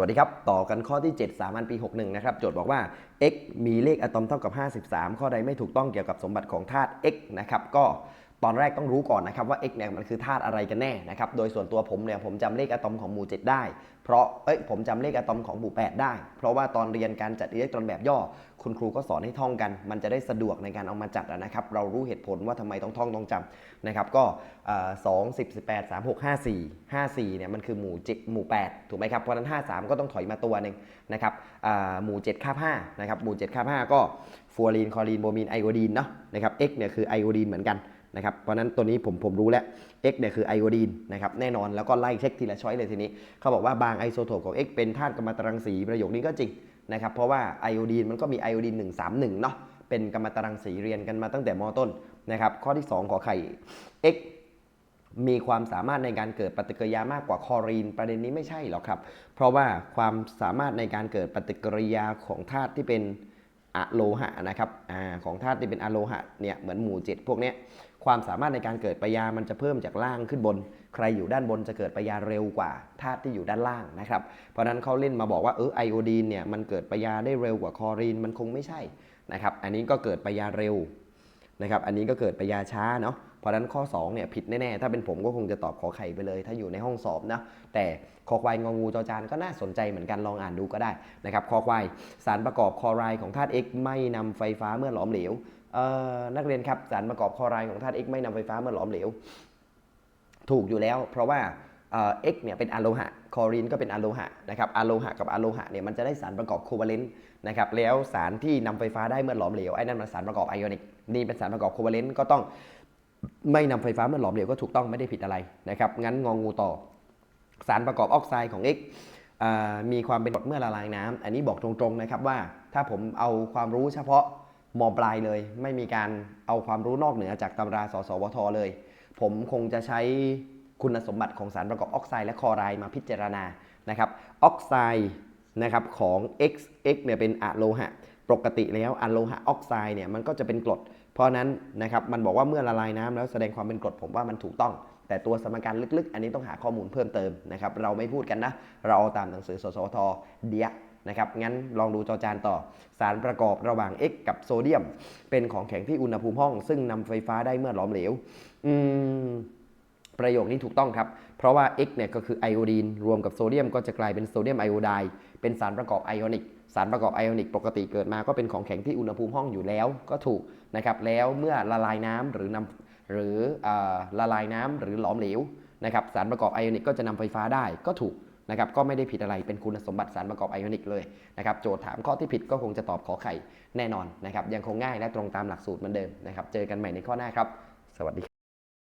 วัสดีครับ ต่อกันข้อที่ 7 สามัญปี 61 นะครับ โจทย์บอกว่า x มีเลขอะตอมเท่ากับ 53 ข้อใดไม่ถูกต้องเกี่ยวกับสมบัติของธาตุ x นะครับ ก็ ตอนแรกต้องรู้ก่อนนะครับว่า x เนี่ยมันคือธาตุอะไรกันแน่นะครับโดยส่วนตัวผมเนี่ยผมจำเลขอะตอมของหมู่ 7 ได้ เพราะเอ้ยผมจำเลขอะตอมของหมู่ 8 ได้ เพราะว่าตอนเรียนการจัดอิเล็กตรอนแบบย่อ คุณครูก็สอนให้ท่องกัน มันจะได้สะดวกในการเอามาจัดนะครับ เรารู้เหตุผลว่าทำไมต้องท่องต้องจำนะครับก็สองสิบสิบแปดสามหกห้าสี่ห้าสี่เนี่ยมันคือหมู่เจ็ดหมู่แปดถูกไหมครับเพราะนั้นห้าสามก็ต้องถอยมาตัวหนึ่งนะครับหมู่เจ็ดคาบห้านะครับหมู่เจ็ดคาบห้าก็ฟัวรีนคลอรีนโบมีนไอโอดีนเนาะนะครับ x เนี่ยคือไอโอดีนเหมือนกัน นะครับ เพราะนั้นตัวนี้ผมผมรู้แล้ว x เนี่ยคือไอโอดีนนะครับแน่นอนแล้วก็ไล่เช็คทีละช้อยเลยทีนี้ เขาบอกว่าบางไอโซโทปของ x เป็นธาตุกัมมันตรังสีประโยคนี้ก็จริงนะครับเพราะว่าไอโอดีนมันก็มีไอโอดีน131เนาะเป็นกัมมันตรังสีเรียนกันมาตั้งแต่มต้นนะครับข้อที่ 2 ขอไข่ x มีความสามารถในการเกิดปฏิกิริยามากกว่าคลอรีน ประเด็นนี้ไม่ใช่หรอกครับ เพราะว่าความสามารถในการเกิดปฏิกิริยาของธาตุที่เป็น อะโลหะนะครับอของธาตุที่เป็นอะโลหะเนี่ยเหมือนหมู่เจ็ดพวกนี้ความสามารถในการเกิดปยามันจะเพิ่มจากล่างขึ้นบน ใครอยู่ด้านบนจะเกิดปยาเร็วกว่าธาตุที่อยู่ด้านล่างนะครับ เพราะฉะนั้นเขาเล่นมาบอกว่าเออไอโอดีนเนี่ยมันเกิดปยาได้เร็วกว่าคลอรีนมันคงไม่ใช่นะครับ อันนี้ก็เกิดปยาเร็วนะครับ อันนี้ก็เกิดปยาช้าเนาะเพราะนั้นข้อ2เนี่ยผิดแน่ๆ ถ้าเป็นผมก็คงจะตอบขอไข่ไปเลย ถ้าอยู่ในห้องสอบนะแต่คอควายงองูจอจานก็น่าสนใจเหมือนกันลองอ่านดูก็ได้นะครับคอควายสารประกอบคอไรของธาตุ X ไม่นำไฟฟ้าเมื่อหลอมเหลวนักเรียนครับสารประกอบคอไรของธาตุ X ไม่นำไฟฟ้าเมื่อหลอมเหลว ถูกอยู่แล้ว เพราะว่าเอ่อ X เนี่ยเป็นอะโลหะ คลอรีนก็เป็นอะโลหะนะครับอะโลหะกับอะโลหะเนี่ยมันจะได้สารประกอบโคเวาเลนต์นะครับแล้วสารที่นำไฟฟ้าได้เมื่อหลอมเหลวไอ้นั่นมันสารประกอบไอออนิกนี่เป็นสารประกอบโคเวาเลนต์ก็ต้อง ไม่นำไฟฟ้าเมื่อหลอมเหลวก็ถูกต้องไม่ได้ผิดอะไรนะครับงั้นงองงูต่อ สารประกอบออกไซด์ของ X มีความเป็นกรดเมื่อละลายน้ำอันนี้บอกตรงๆนะครับว่า ถ้าผมเอาความรู้เฉพาะมปลายเลย ไม่มีการเอาความรู้นอกเหนือจากตำราสสวทเลย ผมคงจะใช้คุณสมบัติของสารประกอบออกไซด์และคอไรมาพิจารณานะครับออกไซด์นะครับของ X X เนี่ยเป็นอะโลหะ ปกติแล้วอะโลหะออกไซด์เนี่ยมันก็จะเป็นกรด เพราะนั้นนะครับมันบอกว่าเมื่อละลายน้ำแล้วแสดงความเป็นกรดผมว่ามันถูกต้อง แต่ตัวสมการลึกๆ อันนี้ต้องหาข้อมูลเพิ่มเติมนะครับเราไม่พูดกันนะ เราเอาตามหนังสือสสทเดียนะครับงั้นลองดูจอจานต่อ สารประกอบระหว่าง X กับโซเดียม เป็นของแข็งที่อุณหภูมิห้อง ซึ่งนำไฟฟ้าได้เมื่อหลอมเหลว อืม ประโยคนี้ถูกต้องครับ เพราะว่า X เนี่ยก็คือไอโอดีนรวมกับโซเดียมก็จะกลายเป็นโซเดียมไอโอไดด์เป็นสารประกอบไอออนิก สารประกอบไอออนิกปกติเกิดมาก็เป็นของแข็งที่อุณหภูมิห้องอยู่แล้วก็ถูกนะครับ แล้วเมื่อละลายน้ำหรือนำหรืออละลายน้ำหรือหลอมเหลวนะครับ สารประกอบไอออนิกก็จะนำไฟฟ้าได้ก็ถูกนะครับก็ไม่ได้ผิดอะไรเป็นคุณสมบัติสารประกอบไอออนิกเลยนะครับโจทย์ถามข้อที่ผิดก็คงจะตอบขอไข่แน่นอนนะครับยังคงง่ายและตรงตามหลักสูตรเหมือนเดิมนะครับเจอกันใหม่ในข้อหน้าครับ สวัสดีครับ